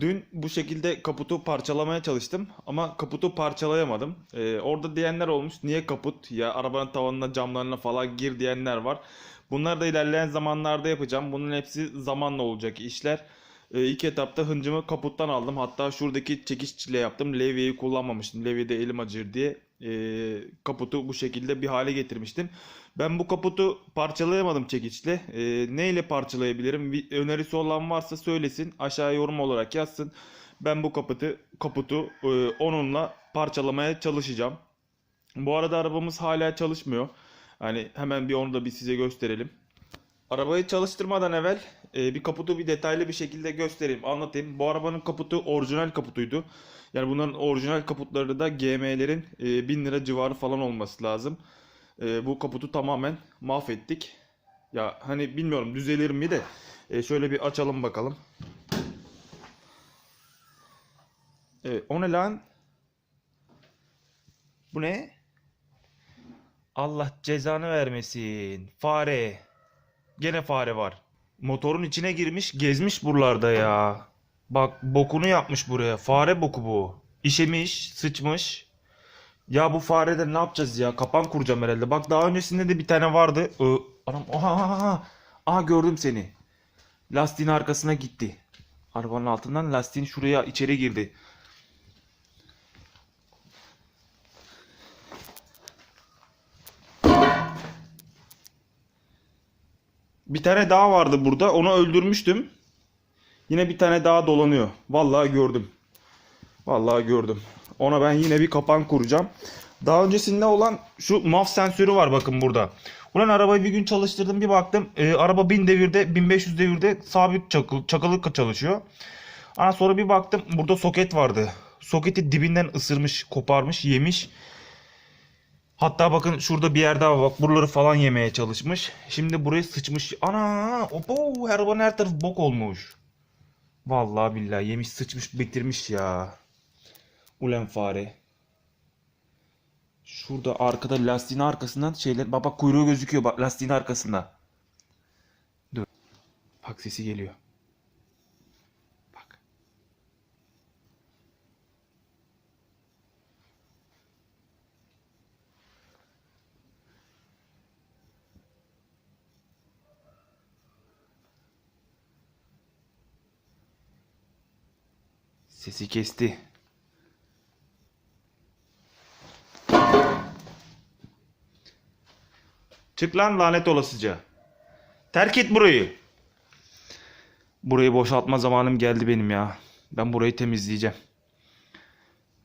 Dün bu şekilde kaputu parçalamaya çalıştım ama kaputu parçalayamadım. Ee, orada diyenler olmuş niye kaput ya arabanın tavanına camlarına falan gir diyenler var. Bunları da ilerleyen zamanlarda yapacağım. Bunun hepsi zamanla olacak işler. Ee, ilk etapta hıncımı kaputtan aldım. Hatta şuradaki çekiçle yaptım. Levyeyi kullanmamıştım. Levyede elim acır diye ee, kaputu bu şekilde bir hale getirmiştim. Ben bu kaputu parçalayamadım çekiçle. Ee, neyle parçalayabilirim? Bir önerisi olan varsa söylesin. Aşağıya yorum olarak yazsın. Ben bu kaputu kaputu e, onunla parçalamaya çalışacağım. Bu arada arabamız hala çalışmıyor. Hani hemen bir onu da bir size gösterelim. Arabayı çalıştırmadan evvel e, bir kaputu bir detaylı bir şekilde göstereyim, anlatayım. Bu arabanın kaputu orijinal kaputuydu. Yani bunların orijinal kaputları da GM'lerin e, 1000 lira civarı falan olması lazım. E, bu kaputu tamamen mahvettik. Ya hani bilmiyorum düzelir mi de E, şöyle bir açalım bakalım. Evet, o ne lan? Bu ne? Allah cezanı vermesin. Fare. Gene fare var. Motorun içine girmiş, gezmiş buralarda ya. Bak bokunu yapmış buraya. Fare boku bu. İşemiş, sıçmış. Ya bu fareden ne yapacağız ya? Kapan kuracağım herhalde. Bak daha öncesinde de bir tane vardı. Ee, anam aha, aha, aha. Gördüm seni. Lastiğin arkasına gitti. Arabanın altından lastiğin şuraya içeri girdi. Bir tane daha vardı burada. Onu öldürmüştüm. Yine bir tane daha dolanıyor. Vallahi gördüm. Vallahi gördüm. Ona ben yine bir kapan kuracağım. Daha öncesinde olan şu MAF sensörü var bakın burada. Ulan arabayı bir gün çalıştırdım bir baktım. e, araba 1000 devirde 1500 devirde sabit çakıl, çakılı çalışıyor. Ana sonra bir baktım burada soket vardı. Soketi dibinden ısırmış, koparmış, yemiş. Hatta bakın şurada bir yer daha. Bak buraları falan yemeye çalışmış. Şimdi burayı sıçmış. Ana! Opo! Her arabanın her tarafı bok olmuş. Vallahi billahi yemiş sıçmış bitirmiş ya. Ulen fare. Şurada arkada lastiğin arkasından şeyler bak bak kuyruğu gözüküyor bak lastiğin arkasında. Dur. Bak sesi geliyor. Sesi kesti. Çık lan lanet olasıca. Terk et burayı. Burayı boşaltma zamanım geldi benim ya. Ben burayı temizleyeceğim.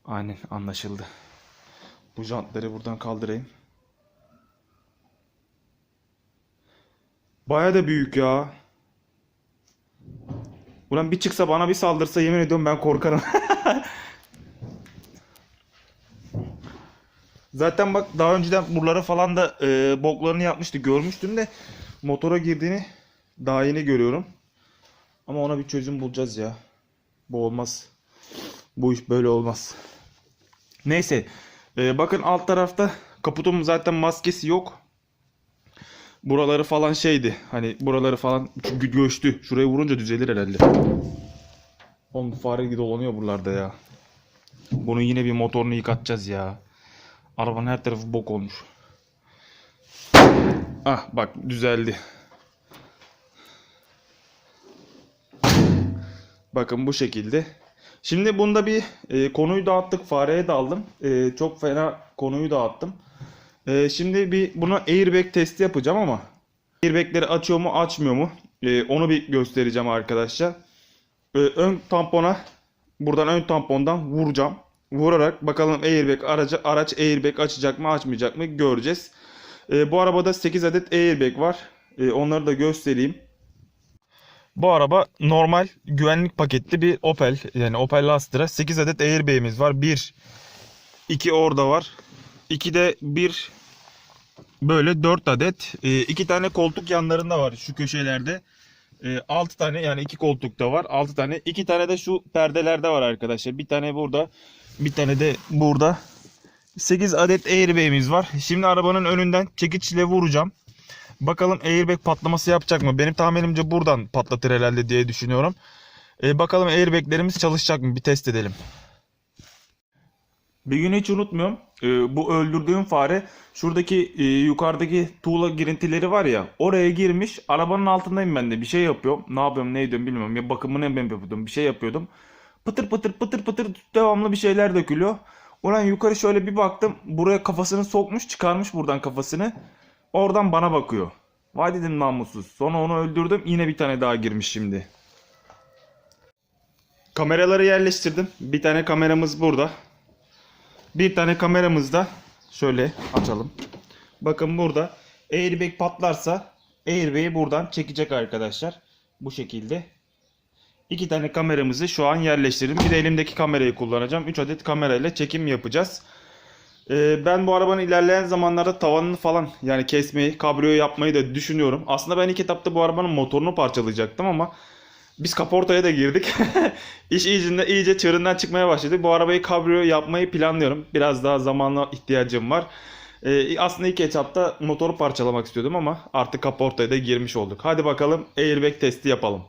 Aynen anlaşıldı. Bu jantları buradan kaldırayım. Baya da büyük ya. Ulan bir çıksa bana bir saldırsa yemin ediyorum ben korkarım. Zaten bak daha önceden buralara falan da e, boklarını yapmıştı. Görmüştüm de motora girdiğini daha yeni görüyorum. Ama ona bir çözüm bulacağız ya. Bu olmaz. Bu iş böyle olmaz. Neyse. e, bakın alt tarafta kaputun zaten maskesi yok. Buraları falan şeydi. Hani buraları falan çünkü göçtü. Şuraya vurunca düzelir herhalde. Oğlum fare gibi dolanıyor buralarda ya. Bunun yine bir motorunu yıkatacağız ya. Arabanın her tarafı bok olmuş. Ah bak düzeldi. Bakın bu şekilde. Şimdi bunda bir e, konuyu dağıttık. Fareye daldım. E, çok fena konuyu dağıttım. E, şimdi bir buna airbag testi yapacağım ama airbagleri açıyor mu açmıyor mu? E, onu bir göstereceğim arkadaşlar. E, ön tampona buradan ön tampondan vuracağım. Vurarak bakalım airbag aracı araç airbag açacak mı açmayacak mı göreceğiz. E, bu arabada 8 adet airbag var. E, onları da göstereyim. Bu araba normal güvenlik paketli bir Opel. Yani Opel Astra. 8 adet airbag'imiz var. 1 2 orada var. 2 de bir böyle 4 adet. 2 tane koltuk yanlarında var şu köşelerde. 6 tane yani 2 koltukta var. 6 tane. 2 tane de şu perdelerde var arkadaşlar. Bir tane burada. Bir tane de burada. 8 adet airbag'imiz var. Şimdi arabanın önünden çekiçle vuracağım. Bakalım airbag patlaması yapacak mı? Benim tahminimce buradan patlatır herhalde diye düşünüyorum. E, bakalım airbaglerimiz çalışacak mı? Bir test edelim. Bir gün hiç unutmuyorum. Ee, bu öldürdüğüm fare şuradaki e, yukarıdaki tuğla girintileri var ya oraya girmiş. Arabanın altındayım ben de bir şey yapıyorum. Ne yapıyorum ne ediyorum bilmiyorum. Ya bakımını ben yapıyordum bir şey yapıyordum. Pıtır pıtır pıtır pıtır devamlı bir şeyler dökülüyor. Ulan yukarı şöyle bir baktım. Buraya kafasını sokmuş çıkarmış buradan kafasını. Oradan bana bakıyor. Vay dedim namussuz. Sonra onu öldürdüm. Yine bir tane daha girmiş şimdi. Kameraları yerleştirdim. Bir tane kameramız burada. Bir tane kameramız da şöyle açalım. Bakın burada airbag patlarsa airbag'i buradan çekecek arkadaşlar. Bu şekilde. İki tane kameramızı şu an yerleştirdim. Bir de elimdeki kamerayı kullanacağım. 3 adet kamerayla çekim yapacağız. Ee, ben bu arabanın ilerleyen zamanlarda tavanını falan yani kesmeyi, kabriyo yapmayı da düşünüyorum. Aslında ben ilk etapta bu arabanın motorunu parçalayacaktım ama biz kaportaya da girdik. İş iyice, iyice çığırından çıkmaya başladı. Bu arabayı kabriyo yapmayı planlıyorum. Biraz daha zamana ihtiyacım var. Ee, aslında ilk etapta motoru parçalamak istiyordum ama artık kaportaya da girmiş olduk. Hadi bakalım airbag testi yapalım.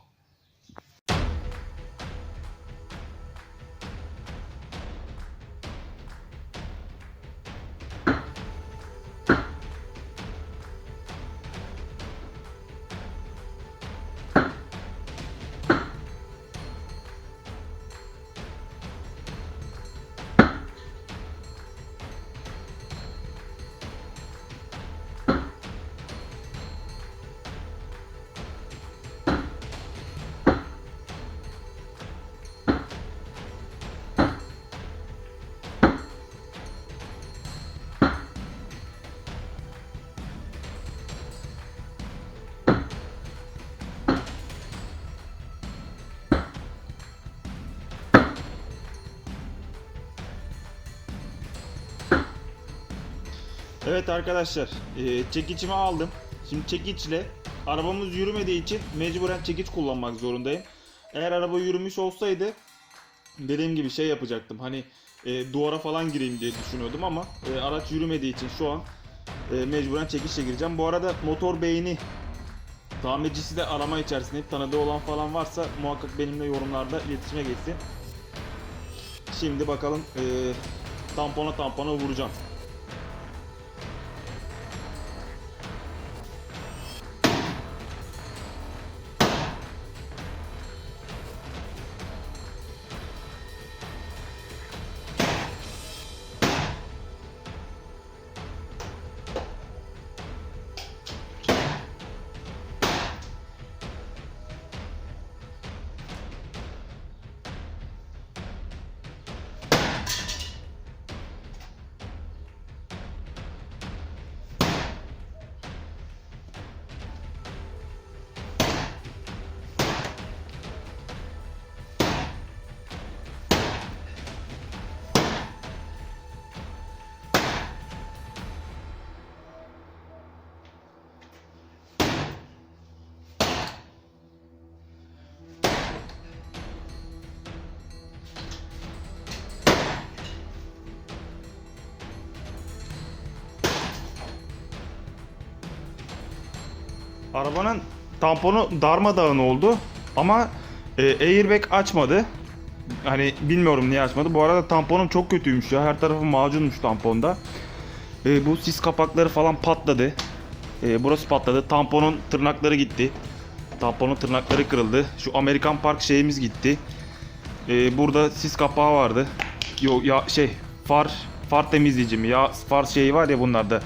Evet arkadaşlar e, çekiçimi aldım. Şimdi çekiçle arabamız yürümediği için mecburen çekiç kullanmak zorundayım. Eğer araba yürümüş olsaydı dediğim gibi şey yapacaktım. Hani e, duvara falan gireyim diye düşünüyordum ama e, araç yürümediği için şu an e, mecburen çekiçle gireceğim. Bu arada motor beyni tamircisi de arama içerisinde hep tanıdığı olan falan varsa muhakkak benimle yorumlarda iletişime geçsin. Şimdi bakalım e, tampona tampona vuracağım. Arabanın tamponu darmadağın oldu ama e, airbag açmadı. Hani bilmiyorum niye açmadı. Bu arada tamponum çok kötüymüş ya. Her tarafı macunmuş tamponda. E, bu sis kapakları falan patladı. E, burası patladı. Tamponun tırnakları gitti. Tamponun tırnakları kırıldı. Şu Amerikan Park şeyimiz gitti. E, burada sis kapağı vardı. Yo ya şey far far temizleyici mi ya far şeyi var ya bunlarda.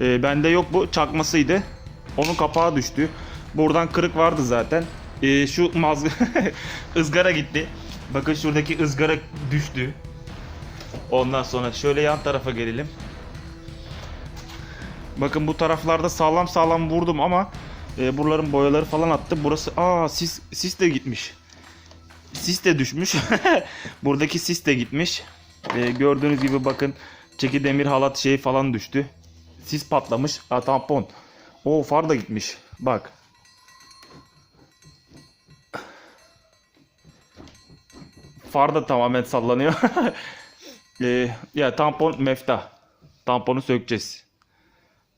E, bende yok bu çakmasıydı. Onun kapağı düştü. Buradan kırık vardı zaten. Ee, şu mazg ızgara gitti. Bakın şuradaki ızgara düştü. Ondan sonra şöyle yan tarafa gelelim. Bakın bu taraflarda sağlam sağlam vurdum ama e, buraların boyaları falan attı. Burası aa sis sis de gitmiş. Sis de düşmüş. Buradaki sis de gitmiş. E, gördüğünüz gibi bakın çeki demir halat şeyi falan düştü. Sis patlamış. Aa, tampon. O far da gitmiş. Bak. Far da tamamen sallanıyor. Ee, ya tampon mefta. Tamponu sökeceğiz.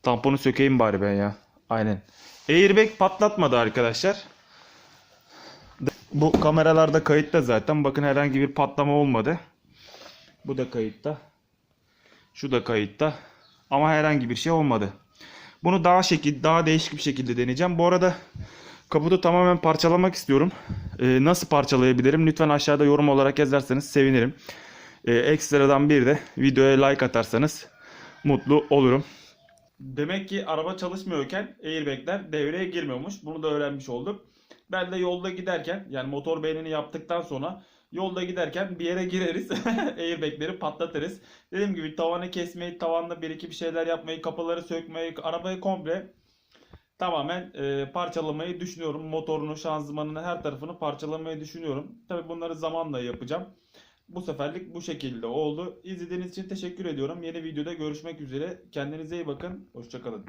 Tamponu sökeyim bari ben ya. Aynen. Airbag patlatmadı arkadaşlar. Bu kameralarda kayıtta zaten. Bakın herhangi bir patlama olmadı. Bu da kayıtta. Şu da kayıtta. Ama herhangi bir şey olmadı. Bunu daha şekil, daha değişik bir şekilde deneyeceğim. Bu arada kaputu tamamen parçalamak istiyorum. Ee, nasıl parçalayabilirim? Lütfen aşağıda yorum olarak yazarsanız sevinirim. Ee, ekstradan bir de videoya like atarsanız mutlu olurum. Demek ki araba çalışmıyorken airbagler devreye girmiyormuş. Bunu da öğrenmiş olduk. Ben de yolda giderken yani motor beynini yaptıktan sonra yolda giderken bir yere gireriz. airbagleri patlatırız. Dediğim gibi tavanı kesmeyi, tavanda bir iki bir şeyler yapmayı, kapıları sökmeyi, arabayı komple tamamen e, parçalamayı düşünüyorum. Motorunu, şanzımanını, her tarafını parçalamayı düşünüyorum. Tabii bunları zamanla yapacağım. Bu seferlik bu şekilde oldu. İzlediğiniz için teşekkür ediyorum. Yeni videoda görüşmek üzere. Kendinize iyi bakın. Hoşçakalın.